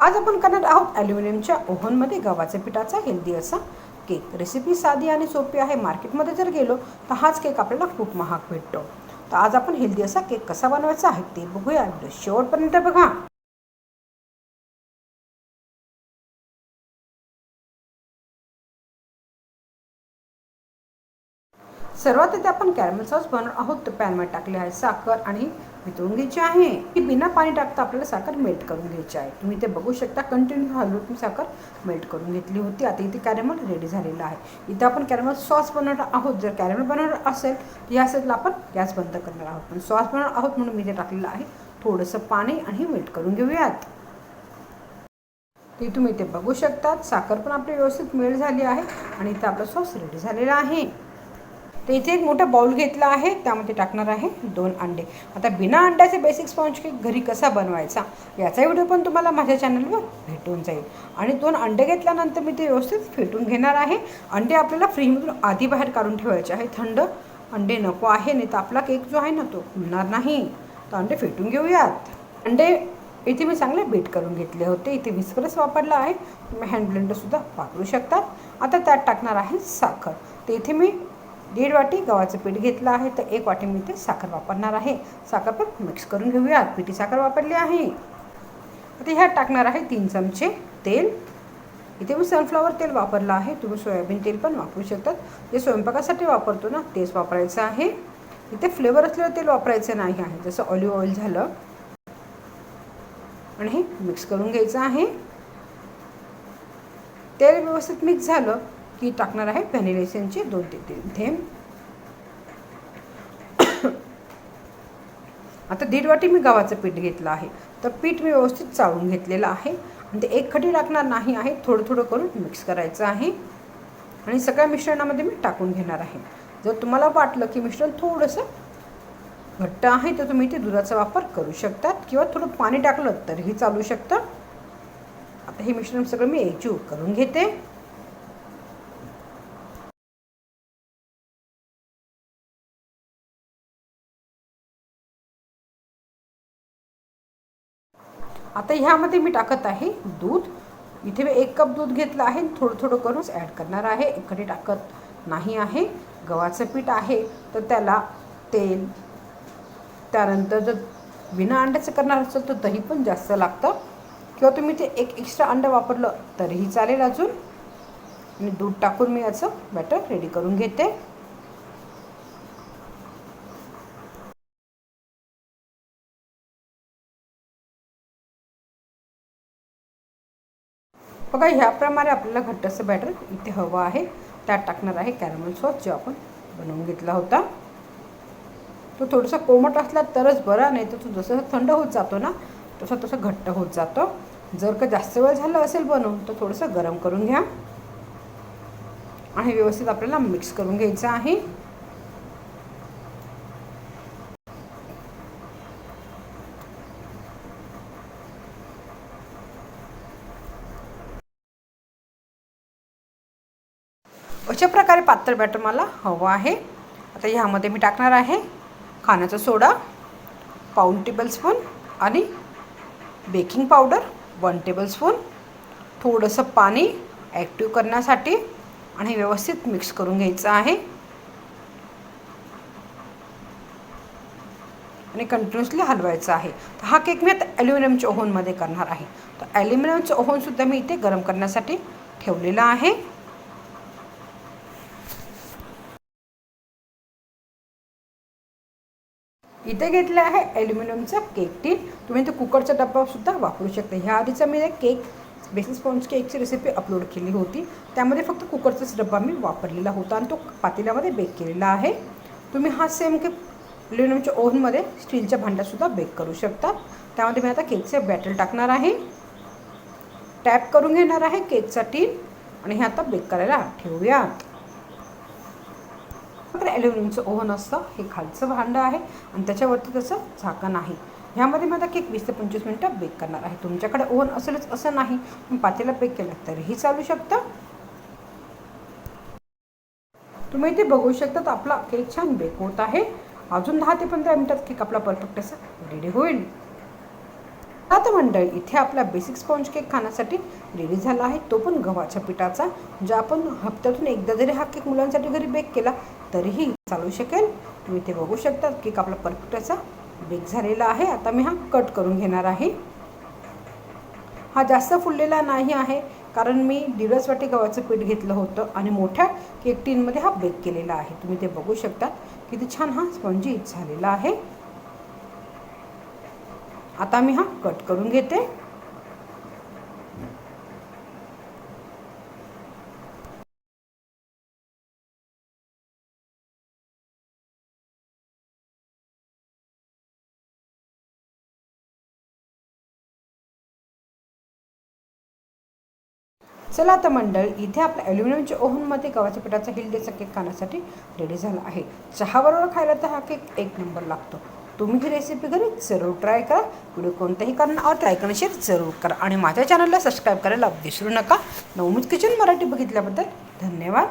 आज आपण करणार आहोत ॲल्युमिनियमच्या ओव्हनमध्ये गव्हाच्या पिठाचा हेल्दी असा केक रेसिपी साधी आणि सोपी आहे. मार्केटमध्ये जर गेलो तर हाच केक आपल्याला खूप महाग भेटतो. तर आज आपण हेल्दी असा केक कसा बनवायचा आहे ते बघूया. व्हिडिओ शेवटपर्यंत बघा. सर्वात आधी आपण कॅरमेल सॉस बनवणार आहोत. तर पॅनमध्ये टाकले आहे साखर आणि वितळून घ्यायची आहे. की बिना पाणी टाकता आपल्याला साखर मेल्ट करून घ्यायची आहे. तुम्ही ते बघू शकता कंटिन्यू हलवून तुम्ही साखर मेल्ट करून घेतली होती. आता इथे कॅरेमल रेडी झालेला आहे. इथं आपण कॅरेमल सॉस बनवणार आहोत. जर कॅरेमल बनवणार असेल तर या साईडला आपण गॅस बंद करणार आहोत. पण सॉस बनवणार आहोत म्हणून मी ते टाकलेलं आहे थोडंसं पाणी आणि मेल्ट करून घेऊयात. ते तुम्ही ते बघू शकतात. साखर पण आपली व्यवस्थित मेल्ट झाली आहे आणि इथं आपला सॉस रेडी झालेला आहे. तर इथे एक मोठा बाउल घेतला आहे. त्यामध्ये टाकणार आहे दोन अंडे. आता बिना अंड्याचे बेसिक स्पॉन्ज केक घरी कसा बनवायचा याचा व्हिडिओ पण तुम्हाला माझ्या चॅनलवर भेटून जाईल. आणि दोन अंडे घेतल्यानंतर मी ते व्यवस्थित फेटून घेणार आहे. अंडे आपल्याला फ्रीजमधून आधी बाहेर काढून ठेवायचे आहे थंड अंडे नको आहे नाही तर आपला केक जो आहे ना तो फुलणार नाही. तर अंडे फेटून घेऊयात. अंडे इथे मी चांगले बीट करून घेतले होते. इथे विस्करच वापरला आहे. तुम्ही हँड ब्लेंडरसुद्धा वापरू शकतात. आता त्यात टाकणार आहे साखर. तर इथे मी दीड वाटी गव्हाचं पीठ घेतलं आहे तर एक वाटी मी ते साखर वापरणार आहे. साखर पण मिक्स करून घेऊयात. पिठी साखर वापरली आहे. आता ह्यात टाकणार आहे तीन चमचे तेल. इथे मी सनफ्लॉवर तेल वापरलं आहे. तुम्ही सोयाबीन तेल पण वापरू शकतात. जे स्वयंपाकासाठी वापरतो ना तेच वापरायचं आहे. इथे फ्लेवर असलेलं तेल वापरायचं नाही आहे. जसं ऑलिव्ह ऑइल झालं. आणि हे मिक्स करून घ्यायचं आहे. तेल व्यवस्थित मिक्स झालं. की टाकणार आहे. व्हॅनिला एसेन्सचे दोन ते तीन थेंब. आता दीड वाटी मी गव्हाचं पीठ घेतलं आहे. तर पीठ मी व्यवस्थित चाळून घेतलेलं आहे. आणि ते एक खडी टाकणार नाही आहे. थोडं थोडं करून मिक्स करायचं आहे. आणि सगळ्या मिश्रणामध्ये मी टाकून घेणार आहे. जर तुम्हाला वाटलं की मिश्रण थोडंसं घट्ट आहे तर तुम्ही ते दुधाचा वापर करू शकतात. किंवा थोडं पाणी टाकलं तरीही चालू शकतं. आता हे मिश्रण सगळं मी एकजीव करून घेते. आता ह्यामध्ये मी टाकत आहे दूध. इथे मी एक कप दूध घेतलं आहे. थोडं थोडं करूनच ॲड करणार आहे. एखादी टाकत नाही आहे. गव्हाचं पीठ आहे. तर त्याला तेल त्यानंतर जर बिना अंड्याचं करणार असेल तर दही पण जास्त लागतं. किंवा तुम्ही ते एक एक्स्ट्रा अंडं वापरलं तरीही चालेल अजून. आणि दूध टाकून मी याचं बॅटर रेडी करून घेते. बघा ह्याप्रमाणे आपल्याला घट्टसं बॅटर इथे हवं आहे. त्यात टाकणार आहे कॅरमल सॉस जो आपण बनवून घेतला होता. तो थोडासा कोमट असला तरच बरा नाही तर तो जसं थंड होत जातो ना तसा तसं घट्ट होत जातो. जर का जास्त वेळ झालं असेल बनवून तर थोडंसं गरम करून घ्या. आणि व्यवस्थित आपल्याला मिक्स करून घ्यायचं आहे. अशा प्रकारे पातळ बॅटर मला हवं आहे. आता ह्यामध्ये मी टाकणार आहे खाण्याचा सोडा पाऊन टेबलस्पून आणि बेकिंग पावडर वन टेबलस्पून. थोडंसं पाणी ॲक्टिव्ह करण्यासाठी आणि व्यवस्थित मिक्स करून घ्यायचं आहे. आणि कंटिन्युअसली हलवायचं आहे. तर हा केक मी आता ॲल्युमिनियमच्या ओव्हनमध्ये करणार आहे. तर ॲल्युमिनियमचं ओव्हनसुद्धा मी इथे गरम करण्यासाठी ठेवलेलं आहे. इथे घेतलं आहे ॲल्युमिनियमचं केक टीन. तुम्ही ते कुकरचा डब्बासुद्धा वापरू शकता. ह्या आधीचा मी एक केक बेसन स्पॉन्ज केकची रेसिपी अपलोड केली होती. त्यामध्ये फक्त कुकरचाच डब्बा मी वापरलेला होता आणि तो पातेल्यामध्ये बेक केलेला आहे. तुम्ही हा सेम केक ॲल्युमिनियमच्या ओव्हनमध्ये स्टीलच्या भांड्यातसुद्धा बेक करू शकता. त्यामध्ये मी आता केकचे बॅटर टाकणार आहे. टॅप करून घेणार आहे केकचा टीन. आणि हे आता बेक करायला ठेवूयात. तर ॲल्युमिनियमचं ओव्हन असतं. हे खालचं भांडं आहे आणि त्याच्यावरती त्याचं झाकण आहे. ह्यामध्ये माझा केक वीस ते पंचवीस मिनटं बेक करणार आहे. तुमच्याकडे ओव्हन असेलच असं नाही. पण पातेला बेक केलं तरीही चालू शकतं. तुम्ही इथे बघू शकता आपला केक छान बेक होत आहे. अजून दहा ते पंधरा मिनटात केक आपला परफेक्ट असा रेडी होईल. आता मंडळी इथे आपला बेसिक स्पॉन्ज केक खाण्यासाठी रेडी झाला आहे. तो पण गव्हाच्या पिठाचा. जो आपण हप्त्यातून एकदा जरी हा केक मुलांसाठी घरी बेक केला तरीही चालू शकेल. तुम्ही ते बघू शकता केक आपला परफेक्ट असा बेक झालेला आहे. आता मी हा कट करून घेणार आहे. हा जास्त फुललेला नाही आहे कारण मी दीडच वाटी गव्हाचं पीठ घेतलं होतं आणि मोठ्या केक टीनमध्ये हा बेक केलेला आहे. तुम्ही ते बघू शकता किती छान हा स्पंजी झालेला आहे. आता मी हा कट करून घेते. चला आता मंडळ इथे आपल्या ॲल्युमिनियमच्या ओव्हनमध्ये गव्हाच्या पिठाचा हिलदेचा केक खाण्यासाठी रेडी झाला आहे. चहाबरोबर खायला तर हा केक एक नंबर लागतो. तुम्ही ही रेसिपी घरी जरूर ट्राय करा. व्हिडिओ कोणत्याही कारणावर ट्राय आणि शेअर जरूर करा. आणि माझ्या चॅनलला सबस्क्राईब करायला विसरू नका. नवमुज किचन मराठी बघितल्याबद्दल धन्यवाद.